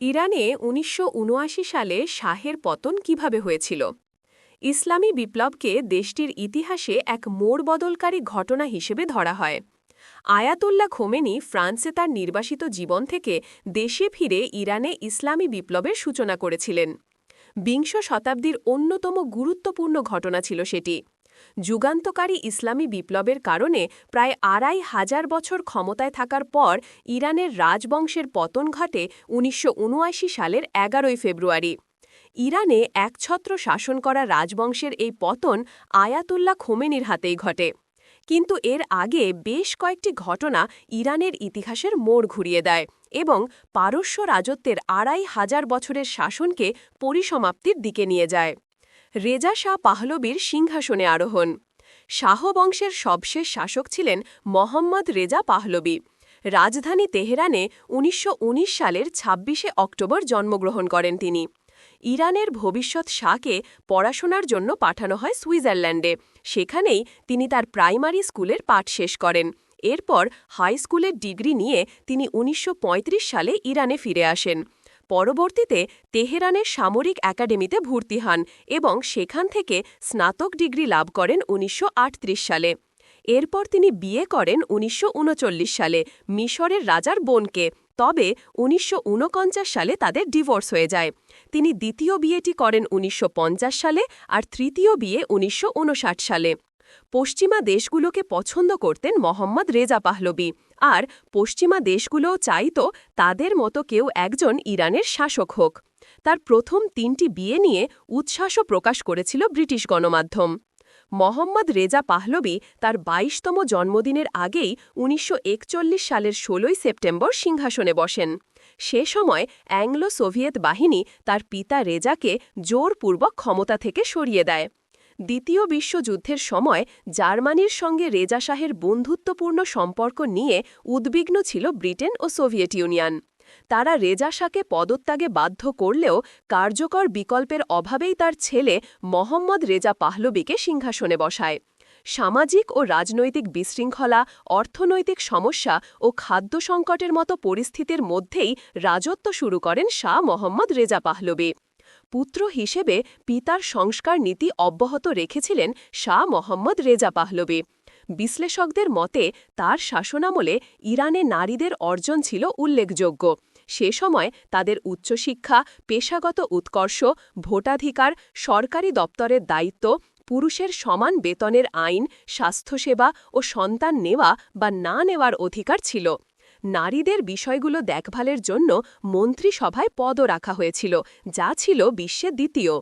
ইরানে উনিশশো উনআশি সালে শাহের পতন কীভাবে হয়েছিল? ইসলামী বিপ্লবকে দেশটির ইতিহাসে এক মোড় বদলকারী ঘটনা হিসেবে ধরা হয়। আয়াতুল্লাহ খোমেনি ফ্রান্সে তার নির্বাসিত জীবন থেকে দেশে ফিরে ইরানে ইসলামী বিপ্লবের সূচনা করেছিলেন। বিংশ শতাব্দীর অন্যতম গুরুত্বপূর্ণ ঘটনা ছিল সেটি। যুগান্তকারী ইসলামী বিপ্লবের কারণে প্রায় আড়াই হাজার বছর ক্ষমতায় থাকার পর ইরানের রাজবংশের পতন ঘটে উনিশশো উনআশি সালের এগারোই ফেব্রুয়ারি। ইরানে একছত্র শাসন করা রাজবংশের এই পতন আয়াতুল্লাহ খোমেনির হাতেই ঘটে। কিন্তু এর আগে বেশ কয়েকটি ঘটনা ইরানের ইতিহাসের মোড় ঘুরিয়ে দেয় এবং পারস্য রাজত্বের আড়াই হাজার বছরের শাসনকে পরিসমাপ্তির দিকে নিয়ে যায়। রেজা শাহ পাহলবীর সিংহাসনে আরোহণ। শাহ বংশের সবশেষ শাসক ছিলেন মোহাম্মদ রেজা পাহলবী। রাজধানী তেহরানে উনিশশো উনিশ সালের ২৬শে অক্টোবর জন্মগ্রহণ করেন তিনি। ইরানের ভবিষ্যৎ শাহকে পড়াশোনার জন্য পাঠানো হয় সুইজারল্যান্ডে। সেখানেই তিনি তার প্রাইমারি স্কুলের পাঠ শেষ করেন। এরপর হাই স্কুলের ডিগ্রি নিয়ে তিনি উনিশশো পঁয়ত্রিশ সালে ইরানে ফিরে আসেন। পরবর্তীতে তেহরানের সামরিক একাডেমিতে ভর্তি হন এবং সেখান থেকে স্নাতক ডিগ্রি লাভ করেন উনিশশো আটত্রিশ সালে। এরপর তিনি বিয়ে করেন উনিশশো ঊনচল্লিশ সালে মিশরের রাজার বোনকে। তবে উনিশশো ঊনপঞ্চাশ সালে তাদের ডিভোর্স হয়ে যায়। তিনি দ্বিতীয় বিয়েটি করেন উনিশশো পঞ্চাশ সালে আর তৃতীয় বিয়ে উনিশশো ঊনষাট সালে। পশ্চিমা দেশগুলোকে পছন্দ করতেন মোহাম্মদ রেজা পাহলবি। আর পশ্চিমা দেশগুলোও চাইত তাদের মতো কেউ একজন ইরানের শাসক হোক। তার প্রথম তিনটি বিয়ে নিয়ে উচ্ছ্বাসও প্রকাশ করেছিল ব্রিটিশ গণমাধ্যম। মোহাম্মদ রেজা পাহলবি তার বাইশতম জন্মদিনের আগেই উনিশশো একচল্লিশ সালের ১৬ই সেপ্টেম্বর সিংহাসনে বসেন। সে সময় অ্যাংলো সোভিয়েত বাহিনী তার পিতা রেজাকে জোরপূর্বক ক্ষমতা থেকে সরিয়ে দেয়। দ্বিতীয় বিশ্বযুদ্ধের সময় জার্মানির সঙ্গে রেজা শাহের বন্ধুত্বপূর্ণ সম্পর্ক নিয়ে উদ্বিগ্ন ছিল ব্রিটেন ও সোভিয়েত ইউনিয়ন। তারা রেজা শাহকে পদত্যাগে বাধ্য করলেও কার্যকর বিকল্পের অভাবেই তার ছেলে মোহাম্মদ রেজা পাহলবিকে সিংহাসনে বসায়। সামাজিক ও রাজনৈতিক বিশৃঙ্খলা, অর্থনৈতিক সমস্যা ও খাদ্য সংকটের মতো পরিস্থিতির মধ্যেই রাজত্ব শুরু করেন শাহ মোহাম্মদ রেজা পাহলবি পুত্র হিসেবে পিতার সংস্কার নীতি অব্যাহত রেখেছিলেন শাহ মোহাম্মদ রেজা পাহলবি। বিশ্লেষকদের মতে, তার শাসনামলে ইরানে নারীদের অর্জন ছিল উল্লেখযোগ্য। সে সময় তাদের উচ্চশিক্ষা, পেশাগত উৎকর্ষ, ভোটাধিকার, সরকারি দপ্তরের দায়িত্ব, পুরুষের সমান বেতনের আইন, স্বাস্থ্যসেবা ও সন্তান নেওয়া বা না নেওয়ার অধিকার ছিল। নারীদের বিষয়গুলো দেখভালের জন্য মন্ত্রিসভায় পদও রাখা হয়েছিল, যা ছিল বিশ্বে দ্বিতীয়।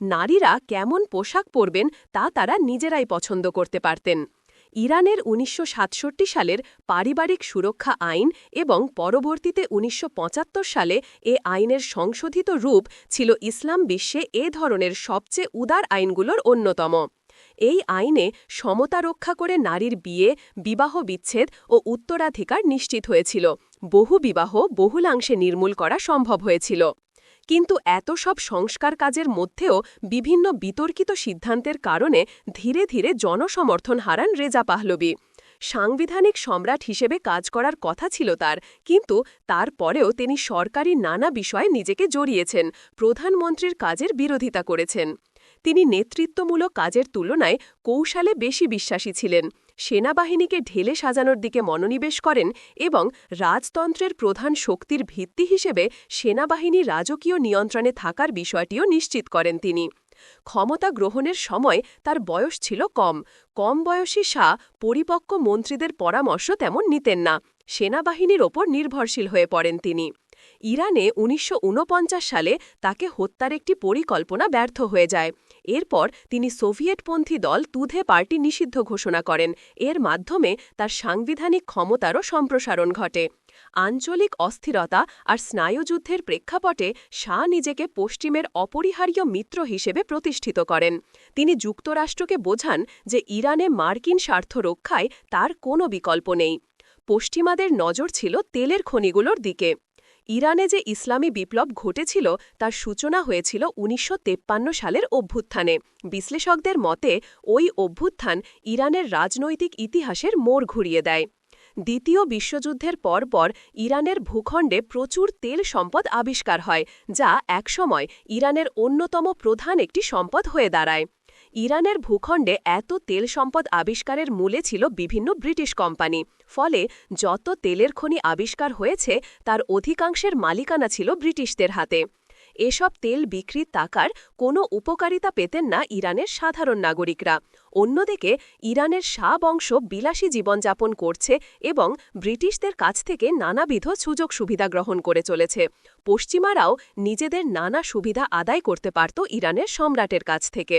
নারীরা কেমন পোশাক পরবেন তা তারা নিজেরাই পছন্দ করতে পারতেন। ইরানের উনিশশো সাতষট্টি সালের পারিবারিক সুরক্ষা আইন এবং পরবর্তীতে উনিশশো পঁচাত্তর সালে এ আইনের সংশোধিত রূপ ছিল ইসলাম বিশ্বে এ ধরনের সবচেয়ে উদার আইনগুলোর অন্যতম। এই আইনে সমতা রক্ষা করে নারীর বিয়ে, বিবাহ বিচ্ছেদ ও উত্তরাধিকার নিশ্চিত হয়েছিল। বহু বিবাহ বহুলাংশে নির্মূল করা সম্ভব হয়েছিল। কিন্তু এত সব সংস্কার কাজের মধ্যেও বিভিন্ন বিতর্কিত সিদ্ধান্তের কারণে ধীরে ধীরে জনসমর্থন হারান রেজা পাহলবি। সাংবিধানিক সম্রাট হিসেবে কাজ করার কথা ছিল তার, কিন্তু তারপরেও তিনি সরকারি নানা বিষয়ে নিজেকে জড়িয়েছেন, প্রধানমন্ত্রীর কাজের বিরোধিতা করেছেন। তিনি নেতৃত্বমূলক কাজের তুলনায় কৌশলে বেশি বিশ্বাসী ছিলেন। সেনাবাহিনীকে ঢেলে সাজানোর দিকে মনোনিবেশ করেন এবং রাজতন্ত্রের প্রধান শক্তির ভিত্তি হিসেবে সেনাবাহিনী রাজকীয় নিয়ন্ত্রণে থাকার বিষয়টিও নিশ্চিত করেন তিনি। ক্ষমতা গ্রহণের সময় তার বয়স ছিল কম। কম বয়সী শাহ পরিপক্ক মন্ত্রীদের পরামর্শ তেমন নিতেন না। সেনাবাহিনীর ওপর নির্ভরশীল হয়ে পড়েন তিনি। ইরানে উনিশশো ঊনপঞ্চাশ সালে তাকে হত্যার একটি পরিকল্পনা ব্যর্থ হয়ে যায়। এরপর তিনি সোভিয়েটপন্থী দল তুধে পার্টি নিষিদ্ধ ঘোষণা করেন। এর মাধ্যমে তার সাংবিধানিক ক্ষমতারও সম্প্রসারণ ঘটে। আঞ্চলিক অস্থিরতা আর স্নায়ুযুদ্ধের প্রেক্ষাপটে শাহ নিজেকে পশ্চিমের অপরিহার্য মিত্র হিসেবে প্রতিষ্ঠিত করেন। তিনি যুক্তরাষ্ট্রকে বোঝান যে ইরানে মার্কিন স্বার্থ রক্ষায় তার কোনো বিকল্প নেই। পশ্চিমাদের নজর ছিল তেলের খনিগুলোর দিকে। ইরানে যে ইসলামী বিপ্লব ঘটেছিল, তার সূচনা হয়েছিল উনিশশো সালের অভ্যুত্থানে। বিশ্লেষকদের মতে, ওই অভ্যুত্থান ইরানের রাজনৈতিক ইতিহাসের মোড় ঘুরিয়ে দেয়। দ্বিতীয় বিশ্বযুদ্ধের পরপর ইরানের ভূখণ্ডে প্রচুর তেল সম্পদ আবিষ্কার হয়, যা একসময় ইরানের অন্যতম প্রধান একটি সম্পদ হয়ে দাঁড়ায়। ইরানের ভূখণ্ডে এত তেল সম্পদ আবিষ্কারের মূলে ছিল বিভিন্ন ব্রিটিশ কোম্পানি, ফলে যত তেলের খনি আবিষ্কার হয়েছে, তার অধিকাংশের মালিকানা ছিল ব্রিটিশদের হাতে। এসব তেল বিক্রির টাকার কোনো উপকারিতা পেতেন না ইরানের সাধারণ নাগরিকরা। অন্যদিকে, ইরানের শাহ বংশ বিলাসী জীবনযাপন করছে এবং ব্রিটিশদের কাছ থেকে নানাবিধ সুযোগ সুবিধা গ্রহণ করে চলেছে। পশ্চিমারাও নিজেদের নানা সুবিধা আদায় করতে পারত ইরানের সম্রাটের কাছ থেকে।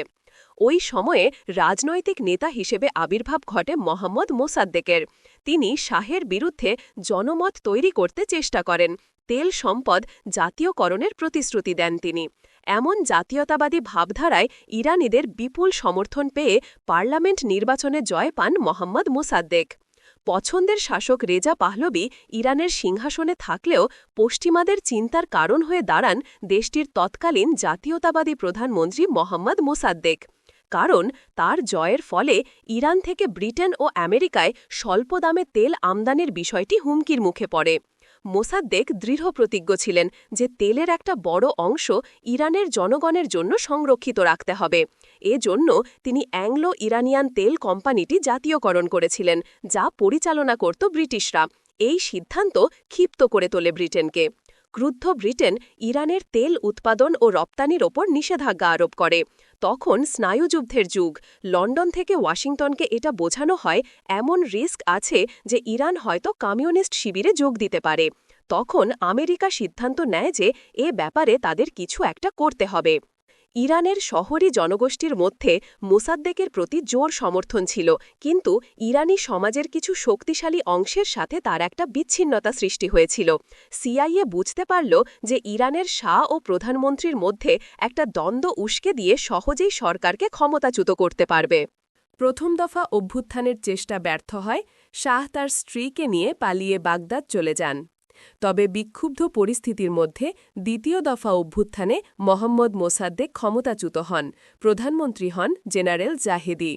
ওই সময়ে রাজনৈতিক নেতা হিসেবে আবির্ভাব ঘটে মোহাম্মদ মোসাদ্দেকের। তিনি শাহের বিরুদ্ধে জনমত তৈরি করতে চেষ্টা করেন। তেল সম্পদ জাতীয়করণের প্রতিশ্রুতি দেন তিনি। এমন জাতীয়তাবাদী ভাবধারায় ইরানিদের বিপুল সমর্থন পেয়ে পার্লামেন্ট নির্বাচনে জয় পান মোহাম্মদ মোসাদ্দেক। পছন্দের শাসক রেজা পাহলবি ইরানের সিংহাসনে থাকলেও পশ্চিমাদের চিন্তার কারণ হয়ে দাঁড়ান দেশটির তৎকালীন জাতীয়তাবাদী প্রধানমন্ত্রী মোহাম্মদ মোসাদ্দেক। কারণ তার জয়ের ফলে ইরান থেকে ব্রিটেন ও আমেরিকায় স্বল্প দামে তেল আমদানির বিষয়টি হুমকির মুখে পড়ে। মোসাদ্দেক দৃঢ় প্রতিজ্ঞ ছিলেন যে তেলের একটা বড় অংশ ইরানের জনগণের জন্য সংরক্ষিত রাখতে হবে। এজন্য তিনি অ্যাংলো ইরানিয়ান তেল কোম্পানিটি জাতীয়করণ করেছিলেন, যা পরিচালনা করত ব্রিটিশরা। এই সিদ্ধান্ত ক্ষিপ্ত করে তোলে ব্রিটেনকে। ক্রুদ্ধ ব্রিটেন ইরানের তেল উৎপাদন ও রপ্তানির ওপর নিষেধাজ্ঞা আরোপ করে। তখন স্নায়ুযুদ্ধের যুগ। লন্ডন থেকে ওয়াশিংটনকে এটা বোঝানো হয়, এমন রিস্ক আছে যে ইরান হয়তো কমিউনিস্ট শিবিরে যোগ দিতে পারে। তখন আমেরিকা সিদ্ধান্ত নেয় যে এ ব্যাপারে তাদের কিছু একটা করতে হবে। ইরানের শহরী জনগোষ্ঠীর মধ্যে মোসাদ্দেকের প্রতি জোর সমর্থন ছিল, কিন্তু ইরানি সমাজের কিছু শক্তিশালী অংশের সাথে তার একটা বিচ্ছিন্নতা সৃষ্টি হয়েছিল। সিআইএ বুঝতে পারল যে ইরানের শাহ ও প্রধানমন্ত্রীর মধ্যে একটা দ্বন্দ্ব উস্কে দিয়ে সহজেই সরকারকে ক্ষমতাচ্যুত করতে পারবে। প্রথম দফা অভ্যুত্থানের চেষ্টা ব্যর্থ হয়, শাহ তার স্ত্রীকে নিয়ে পালিয়ে বাগদাদ চলে যান। তবে বিক্ষুব্ধ পরিস্থিতির মধ্যে দ্বিতীয় দফা অভ্যুত্থানে মোহাম্মদ মোসাদ্দেক ক্ষমতাচ্যুত হন, প্রধানমন্ত্রী হন জেনারেল জাহেদি।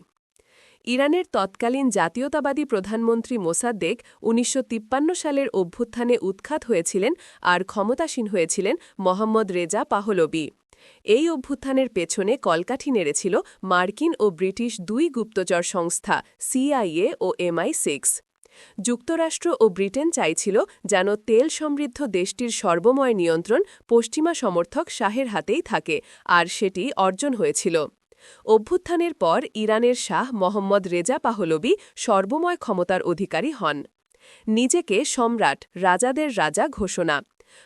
ইরানের তৎকালীন জাতীয়তাবাদী প্রধানমন্ত্রী মোসাদ্দেক উনিশশো তিপ্পান্ন সালের অভ্যুত্থানে উৎখাত হয়েছিলেন আর ক্ষমতাসীন হয়েছিলেন মোহাম্মদ রেজা পাহলবি এই অভ্যুত্থানের পেছনে কলকাঠি নেড়েছিল মার্কিন ও ব্রিটিশ দুই গুপ্তচর সংস্থা, সিআইএ ও এমআই সিক্স। যুক্তরাষ্ট্র ও ব্রিটেন চাইছিল যেন তেল সমৃদ্ধ দেশটির সর্বময় নিয়ন্ত্রণ পশ্চিমা সমর্থক শাহের হাতেই থাকে, আর সেটি অর্জন হয়েছিল। অভ্যুত্থানের পর ইরানের শাহ মোহাম্মদ রেজা পাহলবি সর্বময় ক্ষমতার অধিকারী হন। নিজেকে সম্রাট, রাজাদের রাজা ঘোষণা।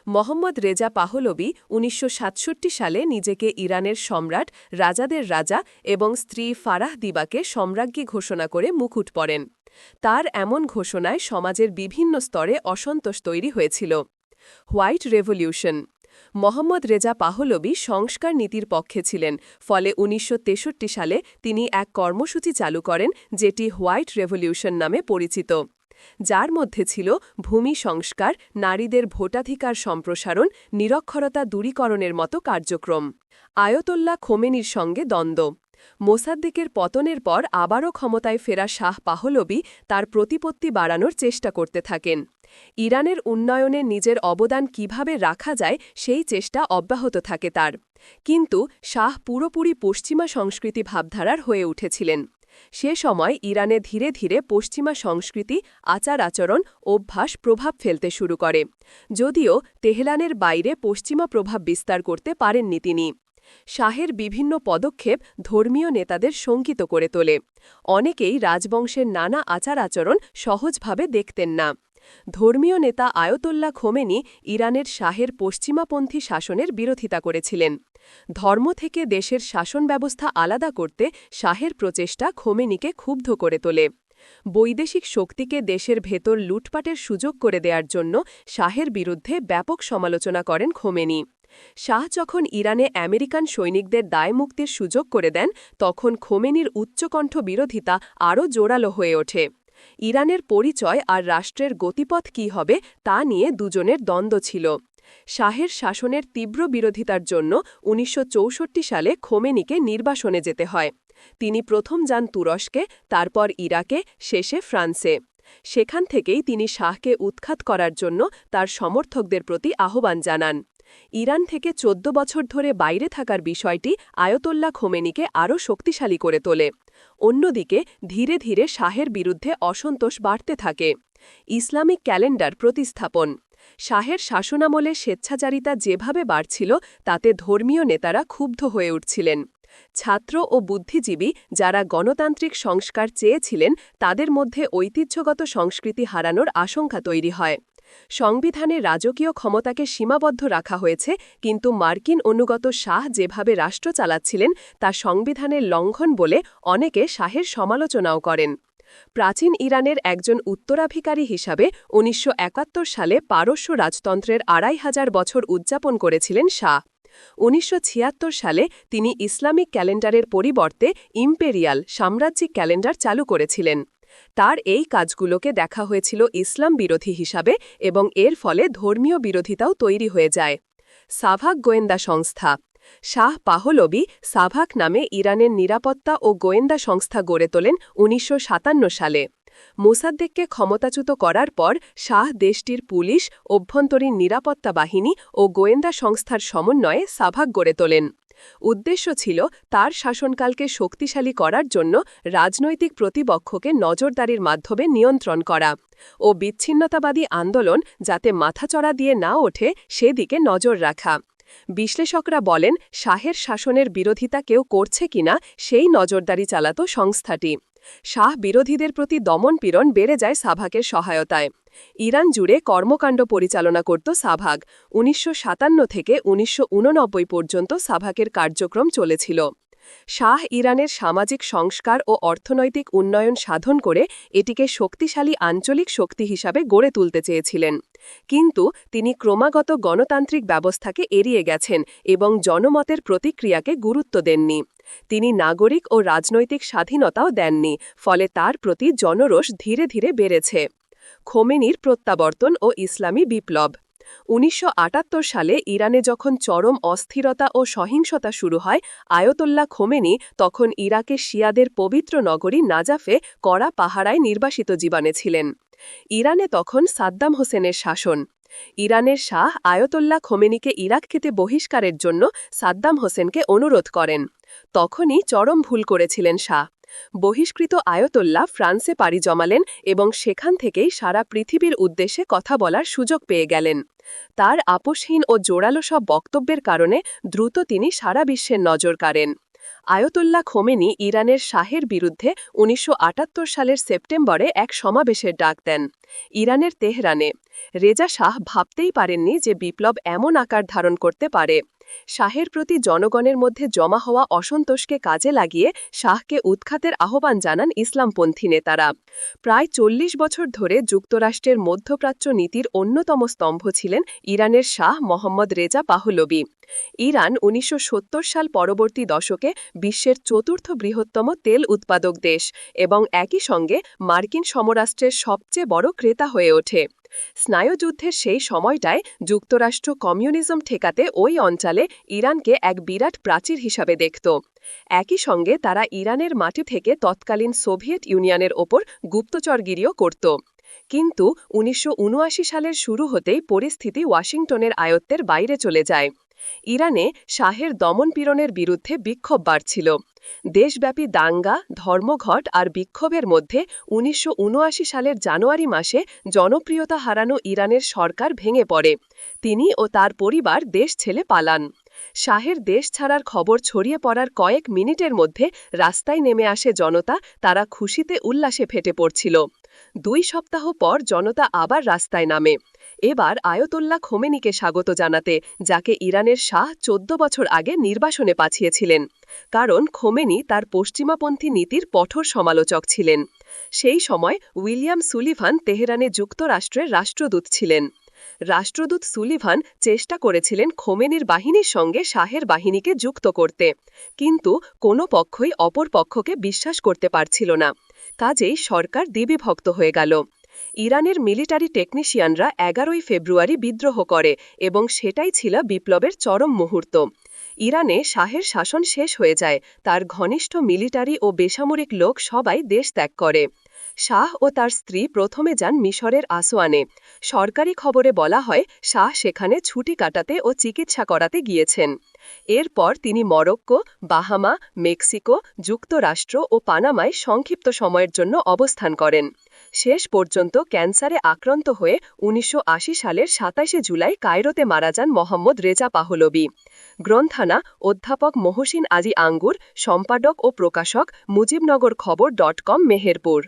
মোহাম্মদ রেজা পাহলবি উনিশশো সাতষট্টি সালে নিজেকে ইরানের সম্রাট, রাজাদের রাজা এবং স্ত্রী ফারাহ দিবাকে সম্রাজ্ঞী ঘোষণা করে মুকুট পরেন। তার এমন ঘোষণায় সমাজের বিভিন্ন স্তরে অসন্তোষ তৈরি হয়েছিল। White revolution. Mohammad Reza Pahlavi সংস্কার নীতির পক্ষে ছিলেন, ফলে উনিশশো তেষট্টি সালে তিনি এক কর্মসূচি চালু করেন, যেটি হোয়াইট রেভলিউশন নামে পরিচিত। যার মধ্যে ছিল ভূমি সংস্কার, নারীদের ভোটাধিকার সম্প্রসারণ, নিরক্ষরতা দূরীকরণের মতো কার্যক্রম। আয়তোল্লা খোমেনির সঙ্গে দ্বন্দ্ব। মোসাদ্দিকের পতনের পর আবারও ক্ষমতায় ফেরা শাহ পাহলবি তার প্রতিপত্তি বাড়ানোর চেষ্টা করতে থাকেন। ইরানের উন্নয়নে নিজের অবদান কীভাবে রাখা যায় সেই চেষ্টা অব্যাহত থাকে তার। কিন্তু শাহ পুরোপুরি পশ্চিমা সংস্কৃতি ভাবধারার হয়ে উঠেছিলেন। সে সময় ইরানে ধীরে ধীরে পশ্চিমা সংস্কৃতি, আচার আচরণ, অভ্যাস প্রভাব ফেলতে শুরু করে। যদিও তেহলানের বাইরে পশ্চিমা প্রভাব বিস্তার করতে পারেননি তিনি। শাহের বিভিন্ন পদক্ষেপ ধর্মীয় নেতাদের শঙ্কিত করে তোলে। অনেকেই রাজবংশের নানা আচার আচরণ সহজভাবে দেখতেন না। ধর্মীয় নেতা আয়তোল্লা খোমেনি ইরানের শাহের পশ্চিমাপন্থী শাসনের বিরোধিতা করেছিলেন। ধর্ম থেকে দেশের শাসন ব্যবস্থা আলাদা করতে শাহের প্রচেষ্টা খোমেনিকে ক্ষুব্ধ করে তোলে। বৈদেশিক শক্তিকে দেশের ভেতর লুটপাটের সুযোগ করে দেওয়ার জন্য শাহের বিরুদ্ধে ব্যাপক সমালোচনা করেন খোমেনি। শাহ যখন ইরানে আমেরিকান সৈনিকদের দায়মুক্তির সুযোগ করে দেন, তখন খোমেনির উচ্চকণ্ঠ বিরোধিতা আরও জোরালো হয়ে ওঠে। ইরানের পরিচয় আর রাষ্ট্রের গতিপথ কি হবে, তা নিয়ে দুজনের দ্বন্দ্ব ছিল। শাহের শাসনের তীব্র বিরোধিতার জন্য উনিশশো চৌষট্টি সালে খোমেনিকে নির্বাসনে যেতে হয়। তিনি প্রথম যান তুরস্কে, তারপর ইরাকে, শেষে ফ্রান্সে। সেখান থেকেই তিনি শাহকে উৎখাত করার জন্য তার সমর্থকদের প্রতি আহ্বান জানান। ইরান থেকে চোদ্দ বছর ধরে বাইরে থাকার বিষয়টি আয়তোল্লা খোমেনিকে আরও শক্তিশালী করে তোলে। অন্যদিকে, ধীরে ধীরে শাহের বিরুদ্ধে অসন্তোষ বাড়তে থাকে। ইসলামিক ক্যালেন্ডার প্রতিস্থাপন। শাহের শাসনামলে স্বেচ্ছাচারিতা যেভাবে বাড়ছিল, তাতে ধর্মীয় নেতারা ক্ষুব্ধ হয়ে উঠছিলেন। ছাত্র ও বুদ্ধিজীবী যারা গণতান্ত্রিক সংস্কার চেয়েছিলেন, তাদের মধ্যে ঐতিহ্যগত সংস্কৃতি হারানোর আশঙ্কা তৈরি হয়। সংবিধানে রাজকীয় ক্ষমতাকে সীমাবদ্ধ রাখা হয়েছে, কিন্তু মার্কিন অনুগত শাহ যেভাবে রাষ্ট্র চালাচ্ছিলেন, তা সংবিধানের লঙ্ঘন বলে অনেকে শাহের সমালোচনাও করেন। প্রাচীন ইরানের একজন উত্তরাধিকারী হিসাবে উনিশশো একাত্তর সালে পারস্য রাজতন্ত্রের আড়াই হাজার বছর উদযাপন করেছিলেন শাহ। উনিশশো ছিয়াত্তর সালে তিনি ইসলামিক ক্যালেন্ডারের পরিবর্তে ইম্পেরিয়াল সাম্রাজ্যিক ক্যালেন্ডার চালু করেছিলেন। তার এই কাজগুলোকে দেখা হয়েছিল ইসলাম বিরোধী হিসাবে এবং এর ফলে ধর্মীয় বিরোধিতাও তৈরি হয়ে যায়। সাভাক গোয়েন্দা সংস্থা। শাহ পাহলবি সাভাক নামে ইরানের নিরাপত্তা ও গোয়েন্দা সংস্থা গড়ে তোলেন উনিশশো সাতান্ন সালে। মোসাদ্দেককে ক্ষমতাচ্যুত করার পর শাহ দেশটির পুলিশ, অভ্যন্তরীণ নিরাপত্তা বাহিনী ও গোয়েন্দা সংস্থার সমন্বয়ে সাভাক গড়ে তোলেন। উদ্দেশ্য ছিল তার শাসনকালকে শক্তিশালী করার জন্য রাজনৈতিক প্রতিপক্ষকে নজরদারির মাধ্যমে নিয়ন্ত্রণ করা ও বিচ্ছিন্নতাবাদী আন্দোলন যাতে মাথাচড়া দিয়ে না ওঠে সেদিকে নজর রাখা। বিশ্লেষকরা বলেন, শাহের শাসনের বিরোধিতা কেউ করছে কিনা সেই নজরদারি চালাত সংস্থাটি। শাহ বিরোধীদের প্রতি দমন পীড়ন বেড়ে যায় সাভাকের সহায়তায়। ইরান জুড়ে কর্মকাণ্ড পরিচালনা করত সাভাগ। উনিশশো সাতান্ন থেকে উনিশশো উননব্বই পর্যন্ত সাভাকের কার্যক্রম চলেছিল। শাহ ইরানের সামাজিক সংস্কার ও অর্থনৈতিক উন্নয়ন সাধন করে এটিকে শক্তিশালী আঞ্চলিক শক্তি হিসাবে গড়ে তুলতে চেয়েছিলেন। কিন্তু তিনি ক্রমাগত গণতান্ত্রিক ব্যবস্থাকে এড়িয়ে গেছেন এবং জনমতের প্রতিক্রিয়াকে গুরুত্ব দেননি। তিনি নাগরিক ও রাজনৈতিক স্বাধীনতাও দেননি, ফলে তার প্রতি জনরোষ ধীরে ধীরে বেড়েছে। খোমেনির প্রত্যাবর্তন ও ইসলামী বিপ্লব উনিশশো আটাত্তর সালে ইরানে যখন চরম অস্থিরতা ও সহিংসতা শুরু হয় আয়তোল্লা খোমেনি তখন ইরাকে শিয়াদের পবিত্র নগরী নাজাফে কড়া পাহারায় নির্বাসিত জীবনে ছিলেন। ইরানে তখন সাদ্দাম হোসেনের শাসন। ইরানের শাহ আয়তোল্লা খোমেনিকে ইরাক খেতে বহিষ্কারের জন্য সাদ্দাম হোসেনকে অনুরোধ করেন। তখনই চরম ভুল করেছিলেন শাহ। বহিষ্কৃত আয়তোল্লা ফ্রান্সে পাড়ি জমালেন এবং সেখান থেকেই সারা পৃথিবীর উদ্দেশ্যে কথা বলার সুযোগ পেয়ে গেলেন। তার আপোষহীন ও জোরালো সব বক্তব্যের কারণে দ্রুত তিনি সারা বিশ্বের নজর কাড়েন। আয়তুল্লাহ খোমেনি ইরানের শাহের বিরুদ্ধে উনিশশো আটাত্তর সালের সেপ্টেম্বরে এক সমাবেশের ডাক দেন। ইরানের তেহরানে রেজা শাহ ভাবতেই পারেননি যে বিপ্লব এমন আকার ধারণ করতে পারে। শাহের প্রতি জনগণের মধ্যে জমা হওয়া অসন্তোষকে কাজে লাগিয়ে শাহকে উৎখাতের আহ্বান জানান ইসলামপন্থী নেতারা। প্রায় চল্লিশ বছর ধরে যুক্তরাষ্ট্রের মধ্যপ্রাচ্য নীতির অন্যতম স্তম্ভ ছিলেন ইরানের Shah Mohammad Reza Pahlavi. Iran উনিশশো সত্তর সাল পরবর্তী দশকে বিশ্বের চতুর্থ বৃহত্তম তেল উৎপাদক দেশ এবং একই সঙ্গে মার্কিন সমরাষ্ট্রের সবচেয়ে বড় ক্রেতা হয়ে ওঠে। স্নায়ুযুদ্ধের সেই সময়টায় যুক্তরাষ্ট্র কমিউনিজম ঠেকাতে ওই অঞ্চলে ইরানকে এক বিরাট প্রাচীর হিসাবে দেখত। একই সঙ্গে তারা ইরানের মাটি থেকে তৎকালীন সোভিয়েত ইউনিয়নের ওপর গুপ্তচরগিরিও করত। কিন্তু উনিশশো উনআশি সালের শুরু হতেই পরিস্থিতি ওয়াশিংটনের আয়ত্তের বাইরে চলে যায়। ইরানে শাহের দমনপীড়নের বিরুদ্ধে বিক্ষোভ বাড়ছিল। দেশব্যাপী দাঙ্গা, ধর্মঘট আর বিক্ষোভের মধ্যে উনিশশো উনআশি সালের জানুয়ারি মাসে জনপ্রিয়তা হারানো ইরানের সরকার ভেঙে পড়ে। তিনি ও তার পরিবার দেশ ছেলে পালান। শাহের দেশ ছাড়ার খবর ছড়িয়ে পড়ার কয়েক মিনিটের মধ্যে রাস্তায় নেমে আসে জনতা, তারা খুশিতে উল্লাসে ফেটে পড়ছিল। দুই সপ্তাহ পর জনতা আবার রাস্তায় নামে। এবার আয়তুল্লাহ খোমেনিকে স্বাগত জানাতে, যাকে ইরানের শাহ চোদ্দ বছর আগে নির্বাসনে পাঠিয়েছিলেন। কারণ খোমেনি তার পশ্চিমাপন্থী নীতির কঠোর সমালোচক ছিলেন। সেই সময় উইলিয়াম সুলিভান তেহরানে যুক্তরাষ্ট্রের রাষ্ট্রদূত ছিলেন। রাষ্ট্রদূত সুলিভান চেষ্টা করেছিলেন খোমেনির বাহিনীর সঙ্গে শাহের বাহিনীকে যুক্ত করতে। কিন্তু কোনো পক্ষই অপর পক্ষকে বিশ্বাস করতে পারছিল না। কাজেই সরকার দিবিভক্ত হয়ে গেল। ইরানের মিলিটারি টেকনিশিয়ানরা এগারোই ফেব্রুয়ারি বিদ্রোহ করে এবং সেটাই ছিল বিপ্লবের চরম মুহূর্ত। ইরানে শাহের শাসন শেষ হয়ে যায়, তার ঘনিষ্ঠ মিলিটারি ও বেসামরিক লোক সবাই দেশ ত্যাগ করে। শাহ ও তার স্ত্রী প্রথমে যান মিশরের আসোয়ানে সরকারি খবরে বলা হয়, শাহ সেখানে ছুটি কাটাতে ও চিকিৎসা করাতে গিয়েছেন। এরপর তিনি মরক্কো, বাহামা, মেক্সিকো, যুক্তরাষ্ট্র ও পানামায় সংক্ষিপ্ত সময়ের জন্য অবস্থান করেন। শেষ পর্যন্ত ক্যান্সারে আক্রান্ত হয়ে উনিশশো আশি সালের সাতাশে জুলাই কায়রোতে মারা যান মোহাম্মদ রেজা পাহলবি গ্রন্থানা অধ্যাপক মহসিন আজি আঙ্গুর, সম্পাদক ও প্রকাশক মুজিবনগর খবর ডট কম মেহেরপুর।